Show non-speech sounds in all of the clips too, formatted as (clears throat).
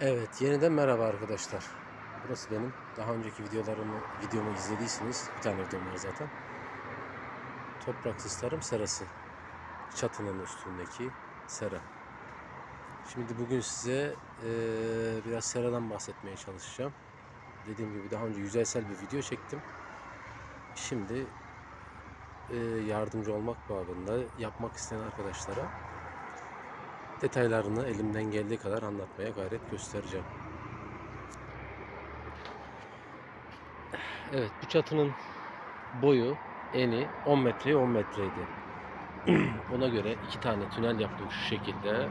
Evet, yeniden merhaba arkadaşlar. Burası benim. Daha önceki videolarımı, videomu izlediyseniz, bir tane videom var zaten. Topraksız tarım serası. Çatının üstündeki sera. Şimdi bugün size eee, biraz seradan bahsetmeye çalışacağım. Dediğim gibi daha önce yüzeysel bir video çektim. Şimdi eee, yardımcı olmak babında yapmak isteyen arkadaşlara detaylarını elimden geldiği kadar anlatmaya gayret göstereceğim. Evet bu çatının boyu eni 10 metreye 10 metreydi. (clears throat) Ona göre iki tane tünel yaptım şu şekilde.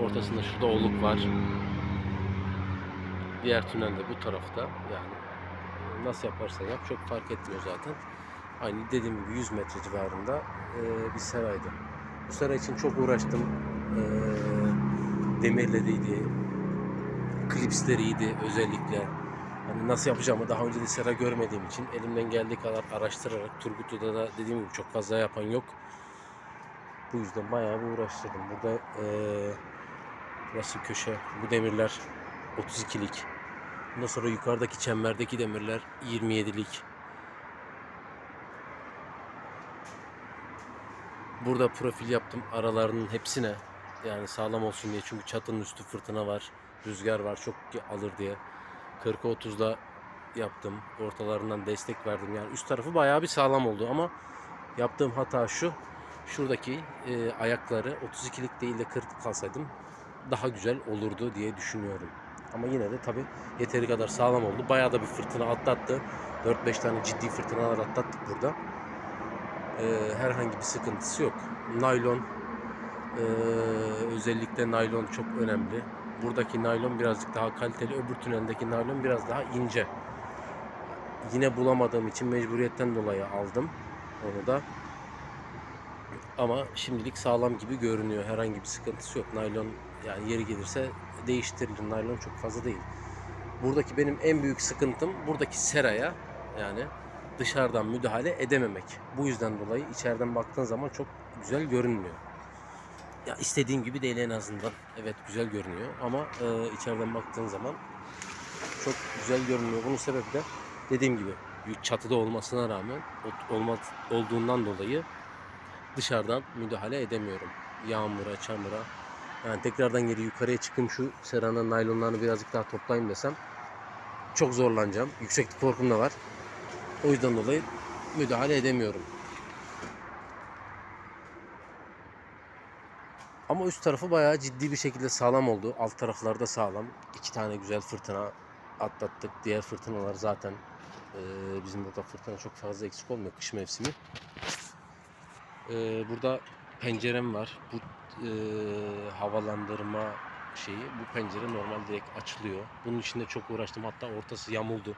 Ortasında şurada oluk var. Diğer tünel de bu tarafta. Yani nasıl yaparsan yap çok fark etmiyor zaten. Aynı dediğim gibi 100 metre civarında bir seraydı. Bu sera için çok uğraştım. Eee demirleriydi, klipsleriydi özellikle. Hani nasıl yapacağımı daha önce de sera görmediğim için elimden geldiği kadar araştırarak Turgutlu'da da dediğim gibi çok fazla yapan yok. Bu yüzden bayağı bir uğraştırdım. Burada eee burası köşe. Bu demirler 32'lik. Ondan sonra yukarıdaki çemberdeki demirler 27'lik. Burada profil yaptım aralarının hepsine. Yani sağlam olsun diye. Çünkü çatının üstü fırtına var. Rüzgar var. Çok alır diye. 40'a 30'da yaptım. Ortalarından destek verdim. Yani üst tarafı bayağı bir sağlam oldu ama yaptığım hata şu. Şuradaki e, ayakları 32'lik değil de 40 kalsaydım daha güzel olurdu diye düşünüyorum. Ama yine de tabi yeteri kadar sağlam oldu. Bayağı da bir fırtına atlattı. 4-5 tane ciddi fırtınalar atlattık burada. Ee, herhangi bir sıkıntısı yok. Naylon ee, özellikle naylon çok önemli. Buradaki naylon birazcık daha kaliteli. Öbür tüneldeki naylon biraz daha ince. Yine bulamadığım için mecburiyetten dolayı aldım onu da. Ama şimdilik sağlam gibi görünüyor. Herhangi bir sıkıntısı yok. Naylon yani yeri gelirse değiştirilir. Naylon çok fazla değil. Buradaki benim en büyük sıkıntım buradaki seraya yani dışarıdan müdahale edememek. Bu yüzden dolayı içeriden baktığın zaman çok güzel görünmüyor. Ya istediğim gibi değil en azından. Evet güzel görünüyor ama e, içeriden baktığın zaman çok güzel görünüyor. Bunun sebebi de dediğim gibi çatıda olmasına rağmen ot- olma, olduğundan dolayı dışarıdan müdahale edemiyorum. Yağmura, çamura. Yani tekrardan geri yukarıya çıkayım şu seranın naylonlarını birazcık daha toplayayım desem çok zorlanacağım. Yükseklik korkum da var. O yüzden dolayı müdahale edemiyorum. Ama üst tarafı bayağı ciddi bir şekilde sağlam oldu. Alt taraflarda sağlam. İki tane güzel fırtına atlattık. Diğer fırtınalar zaten e, bizim burada fırtına çok fazla eksik olmuyor kış mevsimi. E, burada pencerem var. Bu e, havalandırma şeyi. Bu pencere normal direkt açılıyor. Bunun için de çok uğraştım. Hatta ortası yamuldu.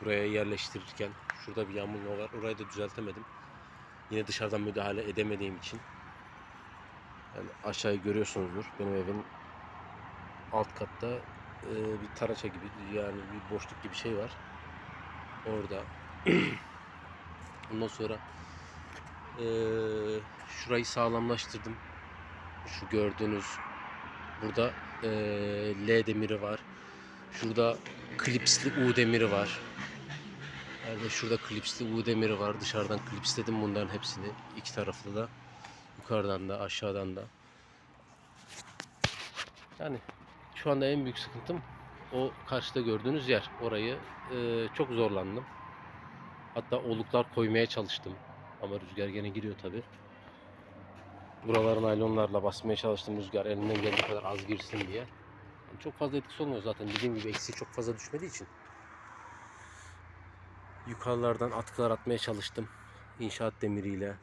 Buraya yerleştirirken. Şurada bir yamulma var. Orayı da düzeltemedim. Yine dışarıdan müdahale edemediğim için. Yani aşağıyı görüyorsunuzdur. Benim evin alt katta e, bir taraça gibi yani bir boşluk gibi şey var. Orada. (clears throat) Ondan sonra e, şurayı sağlamlaştırdım. Şu gördüğünüz burada e, L demiri var. Şurada klipsli U demiri var. Yani şurada klipsli U demiri var. Dışarıdan klipsledim bunların hepsini. iki taraflı da. Yukarıdan da aşağıdan da. Yani şu anda en büyük sıkıntım o karşıda gördüğünüz yer. Orayı e, çok zorlandım. Hatta oluklar koymaya çalıştım. Ama rüzgar gene giriyor tabi. Buraları naylonlarla basmaya çalıştım rüzgar elimden geldiği kadar az girsin diye. Yani çok fazla etkisi olmuyor zaten. Dediğim gibi eksi çok fazla düşmediği için. Yukarılardan atkılar atmaya çalıştım. İnşaat demiriyle.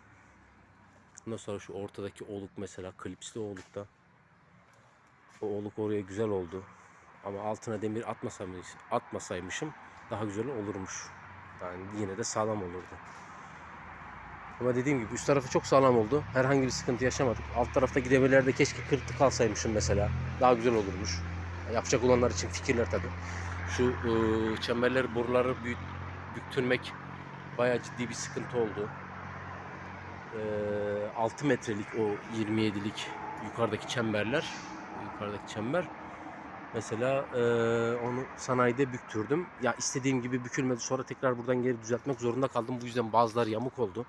Ondan sonra şu ortadaki oluk mesela klipsli olukta. O oluk oraya güzel oldu. Ama altına demir atmasaymış, atmasaymışım daha güzel olurmuş. Yani yine de sağlam olurdu. Ama dediğim gibi üst tarafı çok sağlam oldu. Herhangi bir sıkıntı yaşamadık. Alt tarafta demirlerde keşke kırıklı kalsaymışım mesela. Daha güzel olurmuş. Yapacak olanlar için fikirler tabi. Şu ıı, çemberleri, boruları büyüt, büktürmek bayağı ciddi bir sıkıntı oldu. Ee, 6 metrelik o 27'lik yukarıdaki çemberler yukarıdaki çember Mesela eee, onu sanayide büktürdüm. Ya istediğim gibi bükülmedi. Sonra tekrar buradan geri düzeltmek zorunda kaldım. Bu yüzden bazıları yamuk oldu.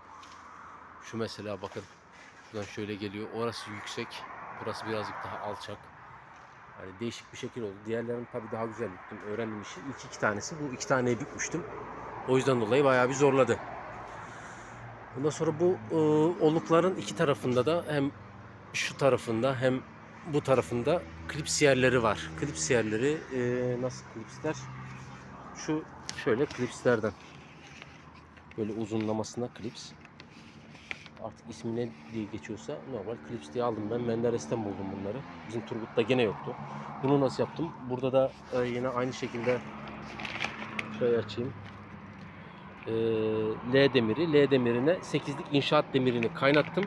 Şu mesela bakın. Şuradan şöyle geliyor. Orası yüksek. Burası birazcık daha alçak. Yani değişik bir şekil oldu. Diğerlerini tabii daha güzel büktüm. Öğrendim işi. İlk iki tanesi. Bu iki taneyi bükmüştüm. O yüzden dolayı bayağı bir zorladı. Ondan sonra bu e, olukların iki tarafında da hem şu tarafında hem bu tarafında klips yerleri var. Klips yerleri e, nasıl klipsler? Şu şöyle klipslerden. Böyle uzunlamasına klips. Artık ismi ne diye geçiyorsa normal klips diye aldım ben. Menderes'ten buldum bunları. Bizim Turgut'ta gene yoktu. Bunu nasıl yaptım? Burada da e, yine aynı şekilde şöyle açayım. E, L demiri. L demirine 8'lik inşaat demirini kaynattım.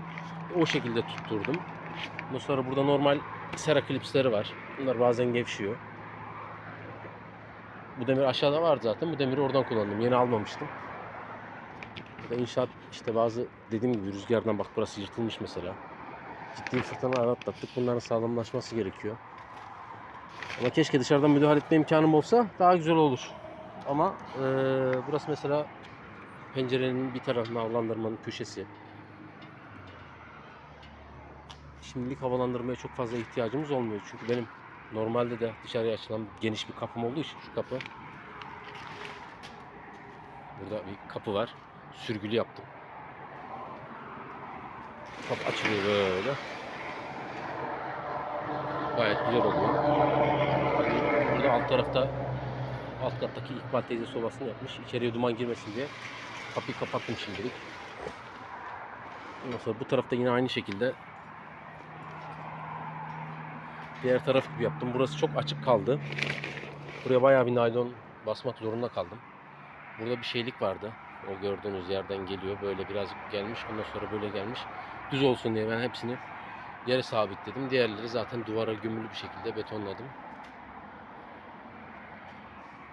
O şekilde tutturdum. Ondan sonra burada normal sera klipsleri var. Bunlar bazen gevşiyor. Bu demir aşağıda vardı zaten. Bu demiri oradan kullandım. Yeni almamıştım. Burada inşaat işte bazı dediğim gibi rüzgardan bak burası yırtılmış mesela. Ciddi fırtınalar atlattık. Bunların sağlamlaşması gerekiyor. Ama keşke dışarıdan müdahale etme imkanım olsa daha güzel olur. Ama eee, burası mesela pencerenin bir tarafına havalandırmanın köşesi. Şimdilik havalandırmaya çok fazla ihtiyacımız olmuyor. Çünkü benim normalde de dışarıya açılan geniş bir kapım olduğu için şu kapı. Burada bir kapı var. Sürgülü yaptım. Kapı açılıyor böyle. Gayet güzel oluyor. Burada alt tarafta alt kattaki İkbal teyze sobasını yapmış. İçeriye duman girmesin diye kapıyı kapattım şimdilik. Ondan sonra bu tarafta yine aynı şekilde diğer taraf gibi yaptım. Burası çok açık kaldı. Buraya bayağı bir naylon basmak zorunda kaldım. Burada bir şeylik vardı. O gördüğünüz yerden geliyor. Böyle birazcık gelmiş. Ondan sonra böyle gelmiş. Düz olsun diye ben hepsini yere sabitledim. Diğerleri zaten duvara gömülü bir şekilde betonladım.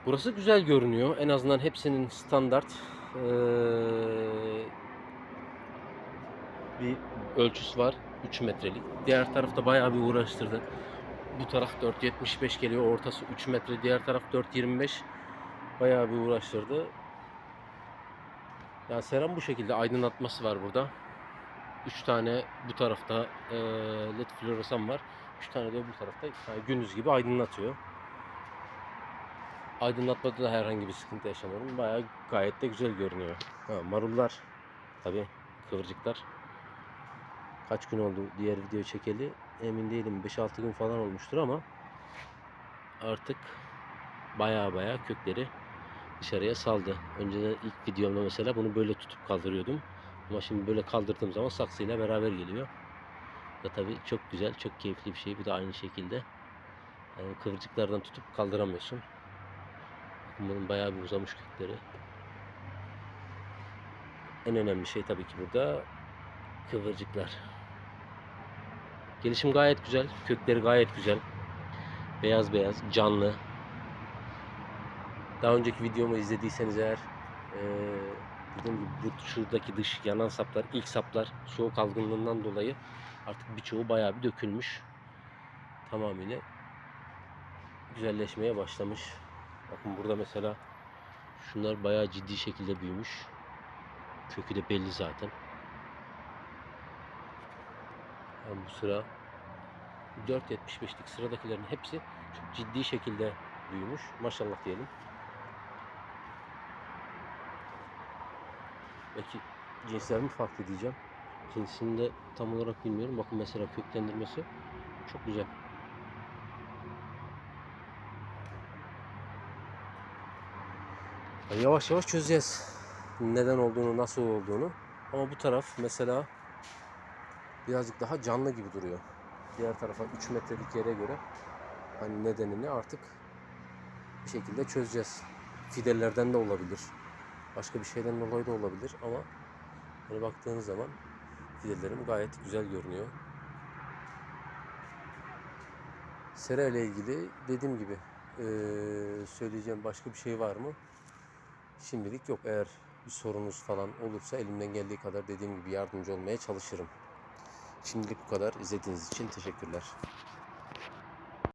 Burası güzel görünüyor. En azından hepsinin standart eee, bir ölçüsü var. 3 metrelik. Diğer tarafta bayağı bir uğraştırdı. Bu taraf 4.75 geliyor. Ortası 3 metre. Diğer taraf 4.25. Bayağı bir uğraştırdı. Yani seram bu şekilde aydınlatması var burada. 3 tane bu tarafta eee, led floresan var. 3 tane de bu tarafta yani gündüz gibi aydınlatıyor. Aydınlatmada da herhangi bir sıkıntı yaşamıyorum. Bayağı gayet de güzel görünüyor. Ha, marullar tabi kıvırcıklar. Kaç gün oldu diğer video çekeli emin değilim. 5-6 gün falan olmuştur ama artık baya baya kökleri dışarıya saldı. Önceden ilk videomda mesela bunu böyle tutup kaldırıyordum. Ama şimdi böyle kaldırdığım zaman saksıyla beraber geliyor. Da tabii çok güzel, çok keyifli bir şey. Bu da aynı şekilde. Yani kıvırcıklardan tutup kaldıramıyorsun. Bunun bayağı bir uzamış kökleri. En önemli şey tabii ki burada kıvırcıklar. Gelişim gayet güzel. Kökleri gayet güzel. Beyaz beyaz, canlı. Daha önceki videomu izlediyseniz eğer eee dediğim gibi bu şuradaki dış yanan saplar, ilk saplar soğuk algınlığından dolayı artık birçoğu bayağı bir dökülmüş. Tamamıyla güzelleşmeye başlamış. Bakın burada mesela şunlar bayağı ciddi şekilde büyümüş. Kökü de belli zaten. Yani bu sıra 4.75'lik sıradakilerin hepsi çok ciddi şekilde büyümüş. Maşallah diyelim. Belki cinsler mi farklı diyeceğim. Cinsini de tam olarak bilmiyorum. Bakın mesela köklendirmesi çok güzel. Yavaş yavaş çözeceğiz. Neden olduğunu, nasıl olduğunu. Ama bu taraf mesela birazcık daha canlı gibi duruyor. Diğer tarafa 3 metrelik yere göre hani nedenini artık bir şekilde çözeceğiz. Fidellerden de olabilir. Başka bir şeyden dolayı da olabilir ama hani baktığınız zaman fidelerim gayet güzel görünüyor. Sera ile ilgili dediğim gibi söyleyeceğim başka bir şey var mı? Şimdilik yok. Eğer bir sorunuz falan olursa elimden geldiği kadar dediğim gibi yardımcı olmaya çalışırım. Şimdilik bu kadar. İzlediğiniz için teşekkürler.